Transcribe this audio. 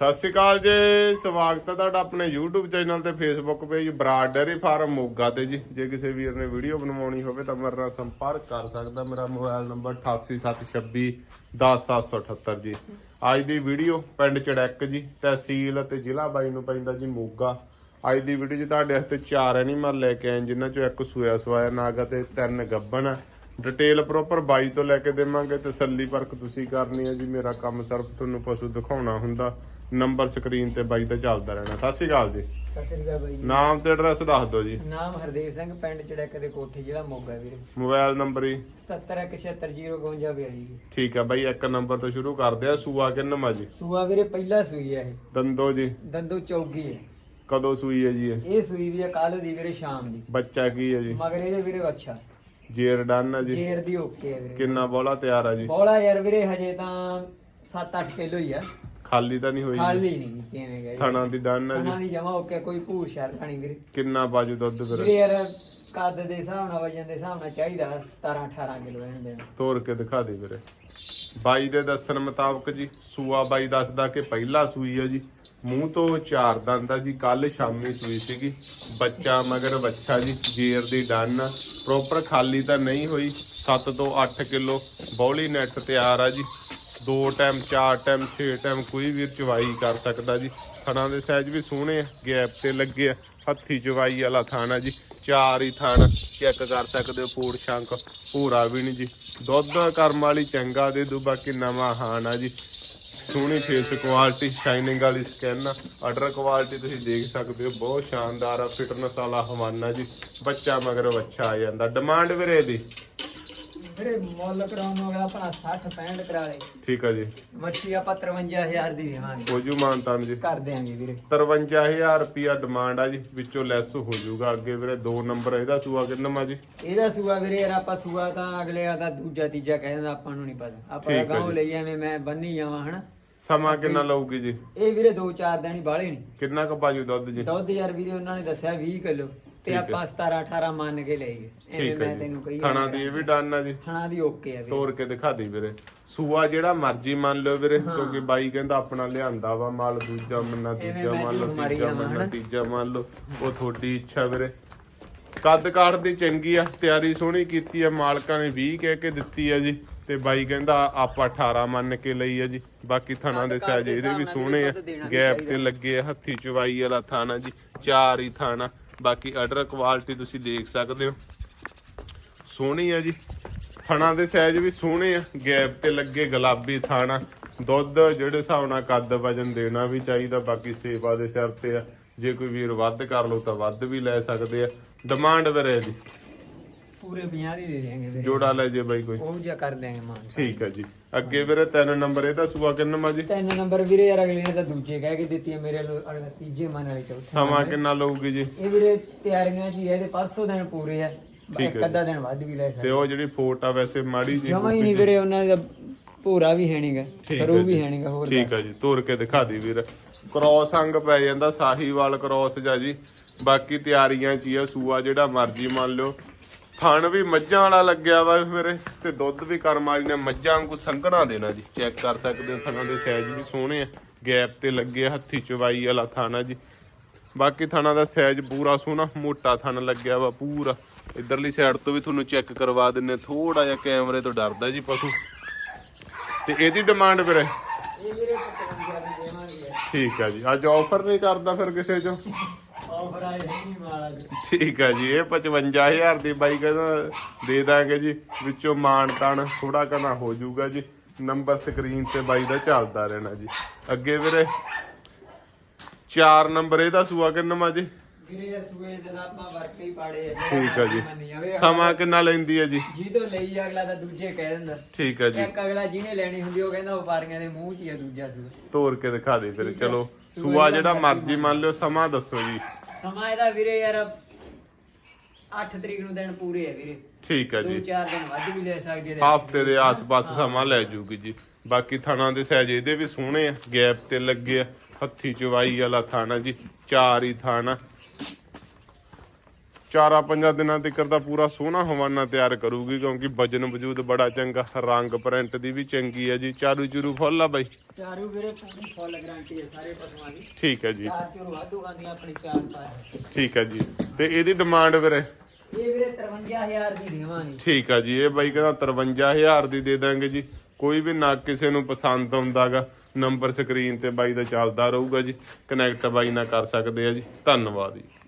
ਸਤਿ ਸ਼੍ਰੀ ਅਕਾਲ ਜੀ, ਸਵਾਗਤ ਹੈ ਤੁਹਾਡਾ ਆਪਣੇ YouTube ਚੈਨਲ ਤੇ Facebook ਪੇਜ ਬਰਾਡ ਡੇਅਰੀ ਫਾਰਮ ਮੋਗਾ ਤੇ ਜੀ। ਜੇ ਕਿਸੇ ਵੀਰ ਨੇ ਵੀਡੀਓ ਬਣਵਾਉਣੀ ਹੋਵੇ ਤਾਂ ਮੇਰੇ ਨਾਲ ਸੰਪਰਕ ਕਰ ਸਕਦਾ। ਮੇਰਾ ਮੋਬਾਈਲ ਨੰਬਰ 8876 10778 ਜੀ। ਅੱਜ ਦੀ ਵੀਡੀਓ ਪਿੰਡ ਚੜੈਕ ਜੀ, ਤਹਿਸੀਲ ਅਤੇ ਜ਼ਿਲ੍ਹਾ ਬਾਈ ਨੂੰ ਪੈਂਦਾ ਜੀ ਮੋਗਾ। ਅੱਜ ਦੀ ਵੀਡੀਓ 'ਚ ਤੁਹਾਡੇ ਵਾਸਤੇ ਚਾਰ ਐਨੀਮਲ ਲੈ ਕੇ ਆਏ, ਜਿਨ੍ਹਾਂ 'ਚੋਂ ਇੱਕ ਸੂਆ ਸਵਾਇਆ ਨਾਗਾ ਤੇ ਤਿੰਨ ਗੱਬਣ ਆ। ਡਿਟੇਲ ਪ੍ਰੋਪਰ ਬਾਈ ਤੋਂ ਲੈ ਕੇ ਦੇਵਾਂਗੇ ਤਸੱਲੀ ਪਰਖ ਤੁਸੀਂ ਕਰਨੀ ਹੈ ਜੀ। ਮੇਰਾ ਕੰਮ ਸਿਰਫ ਤੁਹਾਨੂੰ ਪਸ਼ੂ ਦਿਖਾਉਣਾ ਹੁੰਦਾ। ਨੰਬਰ ਸਕਰੀਨ ਤੇ ਬਾਈ ਦਾ ਚੱਲਦਾ ਰਹਿਣਾ। ਸਤਿ ਸ਼੍ਰੀ ਅਕਾਲ ਜੀ। ਸਤਿ ਸ੍ਰੀ ਅਕਾਲ ਬਾਈ ਜੀ। ਨਾਮ ਤੇ ਐਡਰੈਸ ਦੱਸ ਦਿਓ ਜੀ। ਨਾਮ ਹਰਦੇਵ ਸਿੰਘ ਪਿੰਡ ਚੜੈਕ ਦੇ ਕੋਠੇ ਜ਼ਿਲ੍ਹਾ ਮੋਗਾ ਵੀਰੇ। ਮੋਬਾਈਲ ਨੰਬਰ ਹੀ 7717055052 ਜੀ। ਠੀਕ ਆ ਬਾਈ ਇੱਕ ਨੰਬਰ ਤੋਂ ਸ਼ੁਰੂ ਕਰਦੇ ਆ ਸੂਆ ਕਿੰਨਵਾਂ ਜੀ? ਸੂਆ ਵੀਰੇ ਪਹਿਲਾ ਸੂਈ ਹੈ ਇਹ। ਦੰਦੋ ਜੀ। ਦੰਦੂ ਚੌਗੀ ਹੈ। ਕਦੋਂ ਸੂਈ ਹੈ ਜੀ ਇਹ? ਇਹ ਸੂਈ ਵੀ ਹੈ ਕੱਲ ਦੀ ਵੀਰੇ ਸ਼ਾਮ ਦੀ। ਬੱਚਾ ਕੀ ਹੈ ਜੀ? ਮਗਰ ਇਹਦੇ ਵੀਰੇ ਅੱਛਾ ਜੇਰ ਡਨ ਹੈ ਜੀ। ਜੇਰ ਦੀ ਓਕੇ ਹੈ ਵੀਰੇ। ਕਿੰਨਾ ਬੋਲਾ ਤਿਆਰ ਆ ਜੀ। ਬੋਲਾ ਯਾਰ ਵੀਰੇ ਹਜੇ ਤਾਂ 7-8 ਕਿਲੋ ਹੀ ਆ। ਖਾਲੀ ਤਾਂ ਨਹੀਂ ਹੋਈ ਜੀ? ਖਾਲੀ ਨਹੀਂ ਕਿਵੇਂ ਗਏ ਥਣਾ ਦੀ ਡਨ ਖਾਣਾ ਜੀ। ਦੀ ਜਮਾ ਓਕੇ ਕੋਈ ਭੂਰ ਸ਼ਰ ਖਾਣੀ ਵੀਰੇ। ਕਿੰਨਾ ਬਾਜੂ ਦੁੱਧ ਫਿਰ? ਯਾਰ ਕੱਦ ਦੇ ਹਿਸਾਬ ਨਾਲ ਵਜਨ ਦੇ ਹਿਸਾਬ ਨਾਲ ਚਾਹੀਦਾ 17-18 ਕਿਲੋ ਇਹਨੂੰ ਦੇਣਾ। ਤੋੜ ਕੇ ਦਿਖਾ ਦੇ ਵੀਰੇ। ਬਾਈ ਦੇ ਦੱਸਣ ਮੁਤਾਬਕ ਜੀ ਸੂਆ ਬਾਈ ਦੱਸਦਾ ਕਿ ਪਹਿਲਾ ਸੂਈ ਹੈ ਜੀ। ਮੂੰਹ ਤੋਂ ਚਾਰ ਦੰਦ ਆ ਜੀ ਕੱਲ ਸ਼ਾਮੀ ਸੂਈ ਸੀਗੀ। ਬੱਚਾ ਮਗਰ ਬੱਚਾ ਜੀ, ਜੇਰ ਦੀ ਡਨ। ਪ੍ਰੋਪਰ ਖਾਲੀ ਤਾਂ ਨਹੀਂ ਹੋਈ 7 ਤੋਂ 8 ਕਿਲੋ ਬੌਲੀ ਨੈਟ ਤਿਆਰ ਆ ਜੀ। ਦੋ ਟਾਈਮ ਚਾਰ ਟਾਈਮ ਛੇ ਟਾਈਮ ਕੋਈ ਵੀ ਚਵਾਈ ਕਰ ਸਕਦਾ ਜੀ। ਥਣਾ ਦੇ ਸਾਈਜ਼ ਵੀ ਸੋਹਣੇ ਆ, ਗੈਪ ਤੇ ਲੱਗੇ ਆ। ਹੱਥੀ ਚਵਾਈ ਵਾਲਾ ਥਾਣਾ ਜੀ, ਚਾਰ ਹੀ ਥਾਣਾ ਚੈੱਕ ਕਰ ਸਕਦੇ ਹੋ ਪੂੜ ਸ਼ੰਕ। ਪੂਰਾ ਵੀ ਨਹੀਂ ਜੀ। ਦੁੱਧ ਕਰਮ ਵਾਲੀ ਚੰਗਾ ਦੇ ਦੂ, ਬਾਕੀ ਨਵਾਂ ਹਾਨ ਆ ਜੀ। ਸੋਹਣੀ ਫੇਸ ਕੁਆਲਿਟੀ ਸ਼ਾਈਨਿੰਗ ਵਾਲੀ ਸਕਿਨ ਆਰਡਰ ਕੁਆਲਿਟੀ ਤੁਸੀਂ ਦੇਖ ਸਕਦੇ ਹੋ। ਬਹੁਤ ਸ਼ਾਨਦਾਰ ਆ ਫਿਟਨੈਸ ਵਾਲਾ ਹਵਾਨਾ ਜੀ। ਬੱਚਾ ਮਗਰ ਬੱਚਾ ਆ ਜਾਂਦਾ। ਡਿਮਾਂਡ ਵੀਰੇ ਦੀ ਵੀਰੇ ਮੁੱਲ ਕਰਾਉਣ ਅਗਲਾ ਆਪਣਾ 60 65 ਕਰਾ ਲੇ। ਠੀਕ ਆ ਜੀ। ਮੱਛੀ ਆਪਾਂ 53000 ਦੀ ਦੇਵਾਂਗੇ। ਹੋਜੂ ਮਾਨਤਾਨ ਜੀ। ਕਰ ਦਿਆਂਗੇ ਵੀਰੇ। 53000 ਰੁਪਿਆ ਡਿਮਾਂਡ ਆ ਜੀ। ਵਿੱਚੋਂ ਲੈਸ ਹੋ ਜਾਊਗਾ। ਅੱਗੇ ਵੀਰੇ ਦੋ ਨੰਬਰ ਇਹਦਾ ਸੂਆ ਕਿੰਨਾ ਜੀ? ਇਹਦਾ ਸੂਆ ਵੀਰੇ ਯਾਰ ਆਪਾਂ ਸੂਆ ਤਾਂ ਅਗਲੇ ਦਾ ਦੂਜਾ ਤੀਜਾ ਕਹਿ ਦਿੰਦਾ ਆਪਾਂ ਨੂੰ ਨਹੀਂ ਪਤਾ। ਆਪਾਂ ਹੈ ਗਾਉਂ ਜੀ। ਲਈ ਐਵੇਂ ਮੈਂ ਬੰਨੀ ਜਾਵਾਂ ਹਨਾ? ਸਮਾਂ ਕਿੰਨਾ ਲਊਗੀ ਜੀ? ਇਹ ਵੀਰੇ 2-4 ਦਿਨ ਹੀ ਬਾਹਲੇ ਨਹੀਂ ਕਿੰਨਾ ਕੁ ਬਾਜੂ ਦੁੱਧ ਜੀ? ਦੁੱਧ ਯਾਰ ਵੀਰੇ ਉਹਨਾਂ ਨੇ ਦੱਸਿਆ 20 ਕਿਲੋ ਤੇ। ਆਪਾਂ 17-18 ਮੰਨ ਕੇ ਲਈਏ। ਠੀਕ ਮੈਂ ਹੈ ਤੈਨੂੰ ਕਹੀ ਥਣਾ ਦੀ ਇਹ ਵੀ ਡਨ ਆ ਜੀ। ਥਣਾ ਦੀ ਓਕੇ ਆ ਵੀਰੇ। ਤੋੜ ਕੇ ਦਿਖਾ ਦੇ ਵੀਰੇ। ਸੂਆ ਜਿਹੜਾ ਮਰਜ਼ੀ ਮੰਨ ਲਿਓ ਵੀਰੇ ਕਿਉਂਕਿ ਬਾਈ ਕਹਿੰਦਾ ਆਪਣਾ ਲਿਆਂਦਾ ਵਾ ਮਾਲ ਦੂਜਾ ਮੰਨਾ ਦੂਜਾ ਮੰਨ ਲਓ ਤੀਜਾ ਮੰਨ ਲਓ। ਤੀਜਾ ਮੰਨ ਲਓ ਉਹ ਤੁਹਾਡੀ ਇੱਛਾ ਵੀਰੇ। ਕੱਦ ਕਾਠ ਦੀ ਚੰਗੀ ਆ ਤਿਆਰੀ ਸੋਹਣੀ ਕੀਤੀ ਆ ਮਾਲਕਾਂ ਨੇ 20 ਕਹਿ ਕੇ ਦਿੱਤੀ ਆ ਜੀ ਤੇ ਬਾਈ ਕਹਿੰਦਾ ਆਪਾਂ 18 ਮੰਨ ਕੇ ਲਈ ਆ ਜੀ ਬਾਕੀ ਥਣਾ ਦੇ ਦੇ ਇਹਦੇ ਵੀ ਸੋਹਣੇ ਆ ਗੈਪ ਤੇ। ਲੱਗੇ ਆ ਹੱਥੀ ਚਵਾਈ ਵਾਲਾ ਥਾਣਾ ਜੀ ਚਾਰ ਹੀ ਥਾਣਾ ਬਾਕੀ ਆਰਡਰ ਕੁਆਲਿਟੀ ਤੁਸੀਂ ਦੇਖ ਸਕਦੇ ਹੋ ਸੋਹਣੀ ਆ ਜੀ ਥਣਾ ਦੇ ਸਾਈਜ਼ ਵੀ ਸੋਹਣੇ ਆ ਗੈਪ ਤੇ ਲੱਗੇ ਗੁਲਾਬੀ ਥਾਣਾ ਦੁੱਧ ਜਿਹੜੇ ਹਿਸਾਬ ਨਾਲ ਕੱਦ ਵਜਨ ਦੇਣਾ ਵੀ ਚਾਹੀਦਾ ਬਾਕੀ ਸੇਵਾ ਦੇ ਸਿਰ ਤੇ ਆ ਜੇ ਕੋਈ ਵੀਰ ਵੱਧ ਕਰ ਲੋ ਤਾਂ ਵੱਧ ਵੀ ਲੈ ਸਕਦੇ ਆ ਡਿਮਾਂਡ ਵੀਰੇ ਜੀ ਪੂਰੇ 50 ਦੀ ਦੇ ਵੀਰੇ ਜੋੜਾ ਲੈ ਜੇ ਬਾਈ ਕੋਈ। ਉਹ ਜਿਹਾ ਕਰ ਦਿਆਂਗੇ ਮਾਨ। ਠੀਕ ਹੈ ਜੀ। ਅੱਗੇ ਵੀਰੇ ਤਿੰਨ ਨੰਬਰ ਇਹਦਾ ਸੂਆ ਕਿੰਨਾ ਜੀ? ਤਿੰਨ ਨੰਬਰ ਵੀਰੇ ਯਾਰ ਅਗਲੇ ਨੇ ਤਾਂ ਦੂਜੇ ਕਹਿ ਕੇ ਦਿੱਤੀ ਹੈ ਮੇਰੇ ਲੋ ਅਗਲਾ ਤੀਜੇ ਮਨ ਵਾਲੇ ਚੌਥੇ ਸਮਾਂ ਕਿੰਨਾ ਲਊਗੀ ਜੀ? ਇਹ ਵੀਰੇ ਤਿਆਰੀਆਂ ਜੀ ਇਹਦੇ ਪਰਸੋਂ ਦਿਨ ਪੂਰੇ ਆ। ਠੀਕ ਇੱਕ ਹੈ ਅੱਧਾ ਦਿਨ ਵੱਧ ਵੀ ਲੈ ਤੇ ਸਕਦੇ ਉਹ ਜਿਹੜੀ ਫੋਟ ਆ ਵੈਸੇ ਮਾੜੀ ਜੀ ਜਮਾ ਹੀ ਨਹੀਂ ਵੀਰੇ ਉਹਨਾਂ ਦਾ ਪੂਰਾ ਵੀ ਹੈ ਨਹੀਂਗਾ ਸਰੂ ਵੀ। ਹੈ ਨਹੀਂਗਾ ਹੋਰ ਠੀਕ ਹੈ ਜੀ ਤੋਰ ਕੇ ਦਿਖਾ ਦੀ ਵੀਰ। ਕ੍ਰੋਸ ਅੰਗ ਪੈ ਜਾਂਦਾ ਸਾਹੀਵਾਲ ਕ੍ਰੋਸ ਜਾ ਜੀ। ਬਾਕੀ ਤਿਆਰੀਆਂ ਚ ਹੀ ਆ ਸੂਆ ਜਿਹੜਾ ਮਰਜ਼ੀ ਮੰਨ ਲਿਓ। ਥਣ ਵੀ ਮੱਝਾਂ ਵਾਲਾ ਲੱਗਿਆ ਵਾ ਮੇਰੇ ਤੇ ਦੁੱਧ ਵੀ ਕਰਮ ਵਾਲੀ ਨੇ ਮੱਝਾਂ ਵਾਂਗੂ ਸੰਘਣਾ ਦੇਣਾ ਜੀ। ਚੈੱਕ ਕਰ ਸਕਦੇ ਹੋ ਥਣਾਂ ਦੇ ਸਾਈਜ਼ ਵੀ ਸੋਹਣੇ ਆ। ਗੈਪ ਤੇ ਲੱਗੇ ਆ, ਹੱਥੀ ਚਵਾਈ ਵਾਲਾ ਥਾਣਾ ਜੀ। ਬਾਕੀ ਥਣਾ ਦਾ ਸਾਈਜ਼ ਪੂਰਾ ਸੋਹਣਾ ਮੋਟਾ ਥਣ ਲੱਗਿਆ ਵਾ ਪੂਰਾ। ਇਧਰਲੀ ਸਾਈਡ ਤੋਂ ਵੀ ਤੁਹਾਨੂੰ ਚੈੱਕ ਕਰਵਾ ਦਿੰਨੇ ਥੋੜਾ ਜਿਹਾ ਕੈਮਰੇ ਤੋਂ ਡਰਦਾ ਜੀ ਪਸ਼ੂ। ਤੇ ਇਹਦੀ ਡਿਮਾਂਡ ਵੀਰੇ ਇਹ ਵੀਰੇ 55 ਦੀ ਦੇਵਾਂਗੇ। ਠੀਕ ਹੈ ਜੀ। ਅੱਜ ਆਫਰ ਨਹੀਂ ਕਰਦਾ ਫਿਰ ਕਿਸੇ ਚੋਂ? ਠੀਕ ਹੈ ਜੀ ਇਹ 55000 ਦੀ ਬਾਈ ਕਹਿੰਦਾ ਦੇ ਦਾਂਗੇ ਜੀ ਵਿੱਚੋਂ ਮਾਨ ਤਾਨ ਥੋੜਾ ਕਨਾ ਹੋ ਜਾਊਗਾ ਜੀ। ਨੰਬਰ ਸਕਰੀਨ ਤੇ ਬਾਈ ਦਾ ਚੱਲਦਾ ਰਹਿਣਾ ਜੀ। ਅੱਗੇ ਵੀਰੇ 4 ਨੰਬਰ ਇਹਦਾ ਸੂਆ ਕਿੰਨਾ ਜੀ? ਆ ਠੀਕ ਹੈ ਜੀ। ਸਮਾਂ ਕਿੰਨਾ ਲੈਂਦੀ ਹੈ ਜੀ? ਜੀ ਤੋਂ ਲਈ ਅਗਲਾ ਤਾਂ ਦੂਜੇ ਕਹਿ ਦਿੰਦਾ। ਠੀਕ ਹੈ ਜੀ। ਇੱਕ ਅਗਲਾ ਜਿਹਨੇ ਲੈਣੀ ਹੁੰਦੀ ਉਹ ਕਹਿੰਦਾ ਵਪਾਰੀਆਂ ਦੇ ਮੂੰਹ 'ਚ ਹੀ ਆ ਦੂਜਾ ਸੂਆ। ਤੋਰ ਕੇ ਦਿਖਾ ਦੇ ਫਿਰ। ਚਲੋ ਸੂਆ ਜਿਹੜਾ ਮਰਜ਼ੀ ਮੰਨ ਲਿਓ ਸਮਾਂ ਦੱਸੋ ਜੀ। ਸਮਾਂ ਇਹਦਾ ਵੀਰੇ ਯਾਰ 8 ਤਰੀਕ ਨੂੰ ਦਿਨ ਪੂਰੇ ਆ ਵੀਰੇ। ਠੀਕ ਹੈ ਦੋ ਜੀ। ਚਾਰ ਦਿਨ ਵੱਧ ਵੀ ਲੈ ਸਕਦੇ ਨੇ। ਹਫ਼ਤੇ ਦੇ ਆਸ-ਪਾਸ ਸਮਾਂ ਲੈ ਜੂਗੀ ਜੀ। ਬਾਕੀ ਥਾਣਾ ਦੇ ਸਾਈਜ਼ ਇਹਦੇ ਵੀ ਸੋਹਣੇ ਆ। ਗੈਪ ਤੇ ਲੱਗੇ ਆ। ਹੱਥੀ ਚਵਾਈ ਵਾਲਾ ਥਾਣਾ ਜੀ ਚਾਰ ਹੀ ਥਾਣਾ। ਚਾਰਾਂ ਪੰਜਾਂ ਦਿਨਾਂ ਤੱਕ ਦਾ ਪੂਰਾ ਸੋਹਣਾ ਹਵਾਨਾ ਤਿਆਰ ਕਰੂਗੀ ਕਿਉਂਕਿ ਵਜਨ ਵਜੂਦ ਬੜਾ ਚੰਗਾ ਰੰਗ ਪ੍ਰਿੰਟ ਦੀ ਵੀ ਚੰਗੀ ਹੈ ਜੀ। ਚਾਰੂ ਚੂਰੂ ਫੁੱਲ ਆ ਬਾਈ? ਚਾਰੂ ਵੀਰੇ ਪੂਰੀ ਫੁੱਲ ਗਾਰੰਟੀ ਹੈ ਸਾਰੇ ਪਸ਼ੂਆਂ ਦੀ। ਠੀਕ ਹੈ ਜੀ। ਚਾਰ ਚੂਰ ਵਾਧੂ ਗਾਂਦੀਆਂ ਆਪਣੀ ਚਾਰ ਪਾਏ ਠੀਕ ਹੈ ਜੀ। ਤੇ ਇਹਦੀ ਡਿਮਾਂਡ ਵੀਰੇ? ਇਹ ਵੀਰੇ 53000 ਦੀ ਦੇਵਾਂਗੇ। ਠੀਕ ਆ ਜੀ ਇਹ ਬਾਈ ਕਹਿੰਦਾ 53000 ਦੀ ਦੇ ਦਾਂਗੇ ਜੀ। ਕੋਈ ਵੀ ਨਾ ਕਿਸੇ ਨੂੰ ਪਸੰਦ ਆਉਂਦਾਗਾ ਨੰਬਰ ਸਕਰੀਨ ਤੇ ਬਾਈ ਦਾ ਚੱਲਦਾ ਰਹੂਗਾ ਜੀ। ਕਨੈਕਟ ਬਾਈ ਨਾਲ ਕਰ ਸਕਦੇ ਆ ਜੀ। ਧੰਨਵਾਦ ਜੀ।